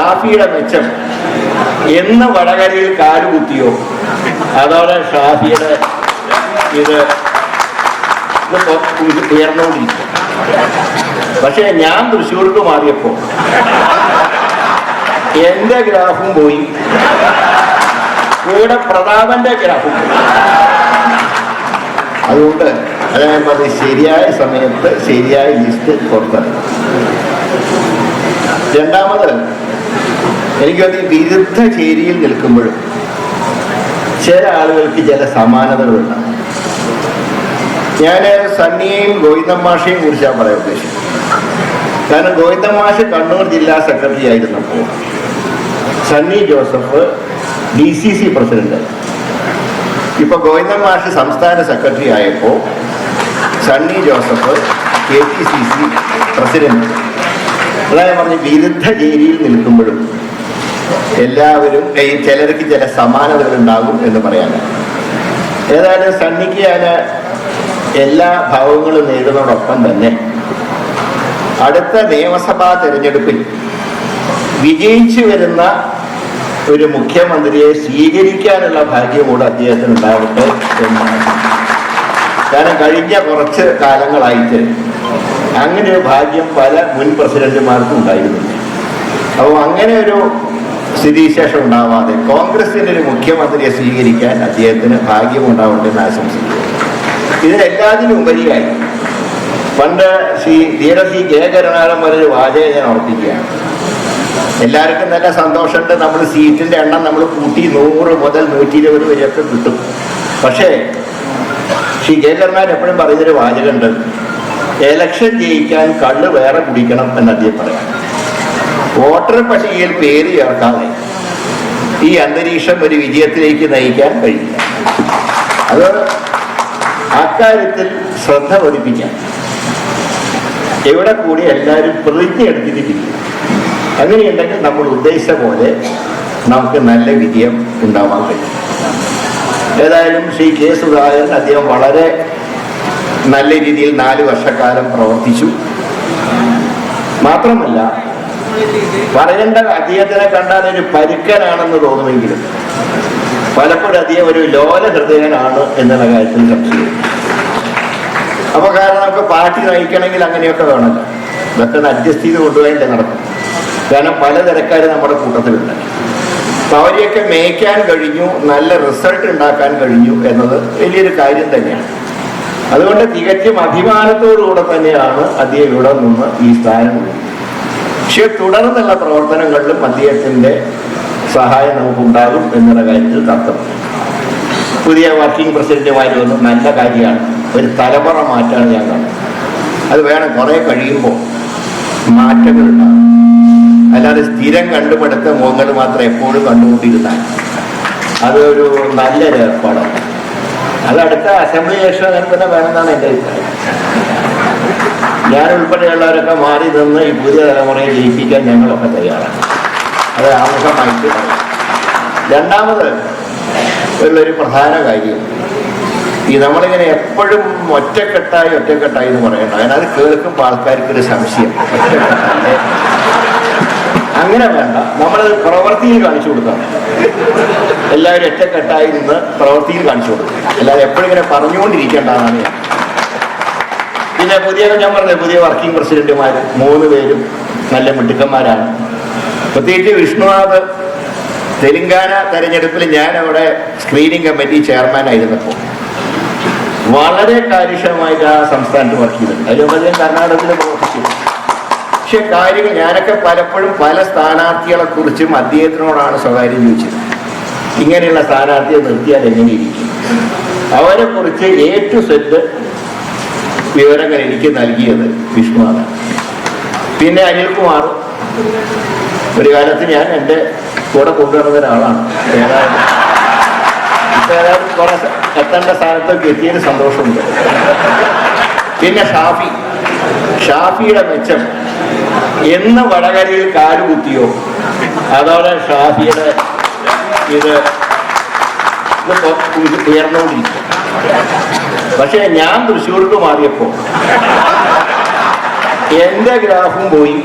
ഷാഫിയുടെ മെച്ചം. എന്ന് വടകരയിൽ കാലുകുത്തിയോ അതോടെ ഷാഫിയുടെ ഇത് ഇത് പക്ഷെ ഞാൻ തൃശ്ശൂർക്ക് മാറിയപ്പോ എന്റെ ഗ്രാഫും പോയി. കൂടെ പ്രതാപന്റെ ഗ്രാഫും അതുകൊണ്ട് അതായത് ശരിയായ സമയത്ത് ശരിയായ ലിസ്റ്റ് കൊടുത്തത് രണ്ടാമത് എനിക്ക് തോന്നി വിരുദ്ധ ചേരിയിൽ നിൽക്കുമ്പോഴും ചില ആളുകൾക്ക് ചില സമാനതകളുണ്ട് ഞാൻ സണ്ണിയെയും ഗോവിന്ദമാഷയെയും കുറിച്ചാണ് പറയാൻ ഉദ്ദേശിച്ചത് കാരണം ഗോവിന്ദമാഷ് കണ്ണൂർ ജില്ലാ സെക്രട്ടറി ആയിരുന്നപ്പോൾ Sunny Joseph D C C president. ഇപ്പൊ ഗോവിന്ദമാഷ് സംസ്ഥാന സെക്രട്ടറി ആയപ്പോൾ Sunny Joseph K P C C president. അതായത് പറഞ്ഞ് വിരുദ്ധ ചേരിയിൽ നിൽക്കുമ്പോഴും എല്ലാവരും ഈ ചിലർക്ക് ചില സമാനതകൾ ഉണ്ടാകും എന്ന് പറയാം ഏതായാലും സണ്ണിക്ക് എല്ലാ ഭാവങ്ങളും നേടുന്നതോടൊപ്പം തന്നെ അടുത്ത നിയമസഭാ തെരഞ്ഞെടുപ്പിൽ വിജയിച്ചു വരുന്ന ഒരു മുഖ്യമന്ത്രിയെ സ്വീകരിക്കാനുള്ള ഭാഗ്യം കൂടെ അദ്ദേഹത്തിന് ഉണ്ടാവട്ടെ എന്നാണ്. കാരണം കഴിഞ്ഞ കുറച്ച് കാലങ്ങളായിട്ട് അങ്ങനെ ഒരു ഭാഗ്യം പല മുൻ പ്രസിഡന്റുമാർക്കും ഉണ്ടായിരുന്നില്ല. അപ്പോൾ അങ്ങനെ ഒരു സ്ഥിതിവിശേഷം ഉണ്ടാവാതെ കോൺഗ്രസിന്റെ ഒരു മുഖ്യമന്ത്രിയെ സ്വീകരിക്കാൻ അദ്ദേഹത്തിന് ഭാഗ്യം ഉണ്ടാവട്ടെ എന്ന് ആശംസിക്കുന്നു. ഇതിനെല്ലാത്തിനും ഉപരിയായി പണ്ട് ശ്രീ ധീര ശ്രീ കെ കരുണാകരൻ പറഞ്ഞൊരു വാചകം ഞാൻ ഓർപ്പിക്കുകയാണ്. എല്ലാവർക്കും നല്ല സന്തോഷമുണ്ട്. നമ്മൾ സീറ്റിന്റെ എണ്ണം നമ്മൾ കൂട്ടി നൂറ് മുതൽ നൂറ്റി ഇരുപത് വരെയൊക്കെ കിട്ടും. പക്ഷേ ശ്രീ ജയകരുണാകരൻ കരുണാകരൻ എപ്പോഴും പറയുന്നൊരു വാചകമുണ്ട്. എലക്ഷൻ ജയിക്കാൻ കള്ള് വേറെ കുടിക്കണം എന്ന് അദ്ദേഹം പറയാം വോട്ടർ പട്ടികയിൽ പേര് ചേർക്കാതെ ഈ അന്തരീക്ഷം ഒരു വിജയത്തിലേക്ക് നയിക്കാൻ കഴിയില്ല. അത് അക്കാര്യത്തിൽ ശ്രദ്ധ പതിപ്പിക്കാം. എവിടെ കൂടി എല്ലാവരും പ്രതിജ്ഞ എടുത്തിട്ടില്ല അങ്ങനെയുണ്ടെങ്കിൽ നമ്മൾ ഉദ്ദേശിച്ച പോലെ നമുക്ക് നല്ല വിജയം ഉണ്ടാവാൻ കഴിയും. ഏതായാലും ശ്രീ കെ സുധാകരൻ അദ്ദേഹം വളരെ നല്ല രീതിയിൽ നാല് വർഷക്കാലം പ്രവർത്തിച്ചു. മാത്രമല്ല പറയേണ്ട അദ്ദേഹത്തിനെ കണ്ടാൽ ഒരു പരുക്കനാണെന്ന് തോന്നുമെങ്കിലും പലപ്പോഴും അദ്ദേഹം ഒരു ലോല ഹൃദയനാണ് എന്നുള്ള കാര്യത്തിൽ സംശയം അപ്പൊ കാരണം നമുക്ക് പാർട്ടി നയിക്കണമെങ്കിൽ അങ്ങനെയൊക്കെ വേണമല്ലോ. ഇതൊക്കെ അഡ്ജസ്റ്റ് ചെയ്ത് കൊണ്ടുപോയല്ലേ നടക്കും. കാരണം പല തിരക്കാരും നമ്മുടെ കൂട്ടത്തിലുണ്ട്. അവരെയൊക്കെ മേയ്ക്കാൻ കഴിഞ്ഞു നല്ല റിസൾട്ട് ഉണ്ടാക്കാൻ കഴിഞ്ഞു എന്നത് വലിയൊരു കാര്യം തന്നെയാണ്. അതുകൊണ്ട് തികച്ചും അഭിമാനത്തോടുകൂടെ തന്നെയാണ് അദ്ദേഹം ഇവിടെ നിന്ന് ഈ സ്ഥാനം. പക്ഷെ തുടർന്നുള്ള പ്രവർത്തനങ്ങളിലും അദ്ദേഹത്തിന്റെ സഹായം നമുക്കുണ്ടാകും എന്നുള്ള കാര്യത്തിൽ തർക്കമില്ല പുതിയ വർക്കിംഗ് പ്രസിഡന്റുമായി വന്ന് നല്ല കാര്യമാണ്. ഒരു തലമുറ മാറ്റാണ് ഞാൻ കാണുന്നത് അത് വേണം കുറെ കഴിയുമ്പോൾ മാറ്റങ്ങൾ ഉണ്ടാകും. അല്ലാതെ സ്ഥിരം കണ്ടുപിടുത്ത മുഖങ്ങൾ മാത്രം എപ്പോഴും കണ്ടുകൊണ്ടിരുന്നാൽ അതൊരു നല്ലൊരു ഏർപ്പാടാണ്. അത് അടുത്ത അസംബ്ലി ഇലക്ഷൻ തന്നെ വേണമെന്നാണ് എന്റെ അഭിപ്രായം. ഞാൻ ഉൾപ്പെടെയുള്ളവരൊക്കെ മാറി നിന്ന് ഈ പുതിയ തലമുറയെ ജയിപ്പിക്കാൻ ഞങ്ങളൊക്കെ തയ്യാറാണ്. അത് ആമുഖമായിട്ട്. രണ്ടാമത് ഉള്ളൊരു പ്രധാന കാര്യം. ഈ നമ്മളിങ്ങനെ എപ്പോഴും ഒറ്റക്കെട്ടായി ഒറ്റക്കെട്ടായി എന്ന് പറയണ്ട അതിനത് കേൾക്കുമ്പോൾ ആൾക്കാർക്ക് ഒരു സംശയം. അങ്ങനെ വേണ്ട. നമ്മളത് പ്രവൃത്തിയിൽ കാണിച്ചു കൊടുക്കണം എല്ലാവരും ഒറ്റക്കെട്ടായി നിന്ന് പ്രവൃത്തിയിൽ കാണിച്ചു കൊടുക്കണം എല്ലാവരും എപ്പോഴും ഇങ്ങനെ പറഞ്ഞുകൊണ്ടിരിക്കേണ്ടതാണ് പിന്നെ പുതിയ ഞാൻ പറഞ്ഞത് പുതിയ വർക്കിംഗ് പ്രസിഡന്റുമാർ മൂന്ന് പേരും നല്ല മിടുക്കന്മാരാണ്. പ്രത്യേകിച്ച് വിഷ്ണുനാഥ് തെലങ്കാന തെരഞ്ഞെടുപ്പിൽ ഞാൻ അവിടെ സ്ക്രീനിങ് കമ്മിറ്റി ചെയർമാൻ ആയിരുന്നപ്പോൾ വളരെ കാര്യക്ഷമമായിട്ട് ആ സംസ്ഥാനത്ത് വർക്ക് ചെയ്തിട്ടുണ്ട്. അതിലും കർണാടകത്തിൽ പ്രവർത്തിച്ചു. പക്ഷെ കാര്യങ്ങൾ ഞാനൊക്കെ പലപ്പോഴും പല സ്ഥാനാർത്ഥികളെ കുറിച്ചും അദ്ദേഹത്തിനോടാണ് സ്വകാര്യം ചോദിച്ചത്. ഇങ്ങനെയുള്ള സ്ഥാനാർത്ഥിയെ നിർത്തിയാൽ എങ്ങനെ ഇരിക്കും അവരെ കുറിച്ച് ഏറ്റവും സെറ്റ് വിവരങ്ങൾ എനിക്ക് നൽകിയത് വിഷ്ണുവാണ്. പിന്നെ അനിൽകുമാർ ഒരു കാലത്ത് ഞാൻ എന്റെ കൂടെ കൊണ്ടുവരുന്ന ഒരാളാണ്. ഏതായാലും എത്തേണ്ട സ്ഥാനത്തൊക്കെ എത്തിയതിന് സന്തോഷമുണ്ട്. പിന്നെ ഷാഫി. ഷാഫിയുടെ മെച്ചം എന്ന് വടകരയിൽ കാലുകുത്തിയോ അതോടെ ഷാഫിയുടെ ഇത് ഉയർന്നുകൊണ്ടിരിക്കും. പക്ഷെ ഞാൻ തൃശ്ശൂർക്ക് മാറിയപ്പോ എന്റെ ഗ്രാഫും പോയി.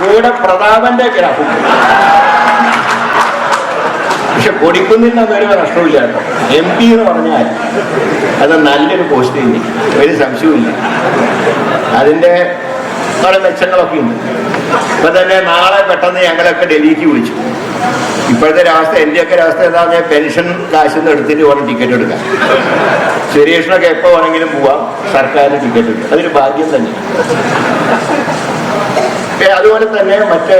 കൂടെ പ്രതാപന്റെ ഗ്രാഫും പക്ഷെ കൊടിക്കുന്നില്ല എന്നൊരു നഷ്ടമില്ല കേട്ടോ. എം പി എന്ന് പറഞ്ഞാൽ അത് നല്ലൊരു പോസ്റ്റ് തന്നെ. ഒരു സംശയവുമില്ല. അതിന്റെ കുറെ മെച്ചങ്ങളൊക്കെ ഉണ്ട്. ഇപ്പൊ തന്നെ നാളെ പെട്ടെന്ന് ഞങ്ങളൊക്കെ ഡൽഹിക്ക് വിളിച്ചു. ഇപ്പോഴത്തെ രാവസ്ഥ എന്റെയൊക്കെ ഒരു എന്താ പറഞ്ഞാൽ പെൻഷൻ കാശിൽ നിന്ന് എടുത്തിട്ട് വേണം ടിക്കറ്റ് എടുക്കാം സുരേഷിനൊക്കെ എപ്പോ വേണമെങ്കിലും പോവാം സർക്കാരിന് ടിക്കറ്റ് എടുക്കും. അതൊരു ഭാഗ്യം തന്നെ. അതുപോലെ തന്നെ മറ്റ്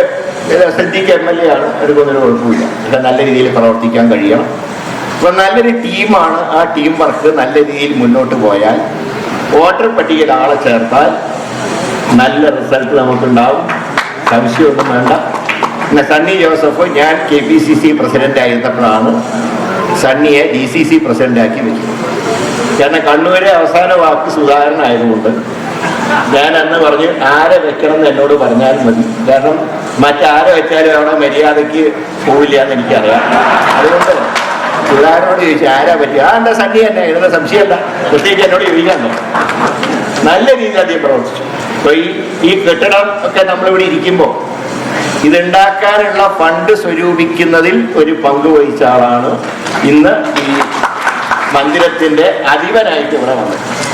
സിദ്ദിഖ് എം എൽ എ ആണ് എടുക്കുന്നൊരു കുഴപ്പമില്ല. പക്ഷെ നല്ല രീതിയിൽ പ്രവർത്തിക്കാൻ കഴിയണം. അപ്പൊ നല്ലൊരു ടീമാണ് ആ ടീം വർക്ക് നല്ല രീതിയിൽ മുന്നോട്ട് പോയാൽ വോട്ടർ പട്ടികയിൽ ആളെ ചേർത്താൽ നല്ല റിസൾട്ട് നമുക്കുണ്ടാവും. സംശയമൊന്നും വേണ്ട. സണ്ണി ജോസഫ് ഞാൻ K P C C president ആയിരുന്നപ്പോഴാണ് സണ്ണിയെ ഡി സി സി പ്രസിഡന്റ് ആക്കി വെച്ചത് കാരണം കണ്ണൂരെ അവസാന വാക്ക് സുധാകരൻ ആയതുകൊണ്ട് ഞാൻ അന്ന് പറഞ്ഞു ആരെ വെക്കണം എന്ന് എന്നോട് പറഞ്ഞാൽ മതി. കാരണം മറ്റാരെ വെച്ചാലും അവിടെ മര്യാദയ്ക്ക് പോവില്ല എന്ന് എനിക്കറിയാം. അതുകൊണ്ട് സുധാകരനോട് ചോദിച്ചു ആരാ പറ്റുക ആ എന്താ സണ്ണി തന്നെ? ഇതിന്റെ സംശയമല്ല. പ്രത്യേകിച്ച് എന്നോട് ചോദിക്കാമല്ലോ നല്ല രീതിയിൽ അദ്ദേഹം പ്രവർത്തിച്ചു. അപ്പൊ ഈ ഈ കെട്ടിടം ഒക്കെ നമ്മളിവിടെ ഇരിക്കുമ്പോൾ ഇതുണ്ടാക്കാനുള്ള ഫണ്ട് സ്വരൂപിക്കുന്നതിൽ ഒരു പങ്ക് വഹിച്ച ആളാണ് ഇന്ന് ഈ മന്ദിരത്തിന്റെ അധിപനായിട്ട് ഇവിടെ വന്നത്.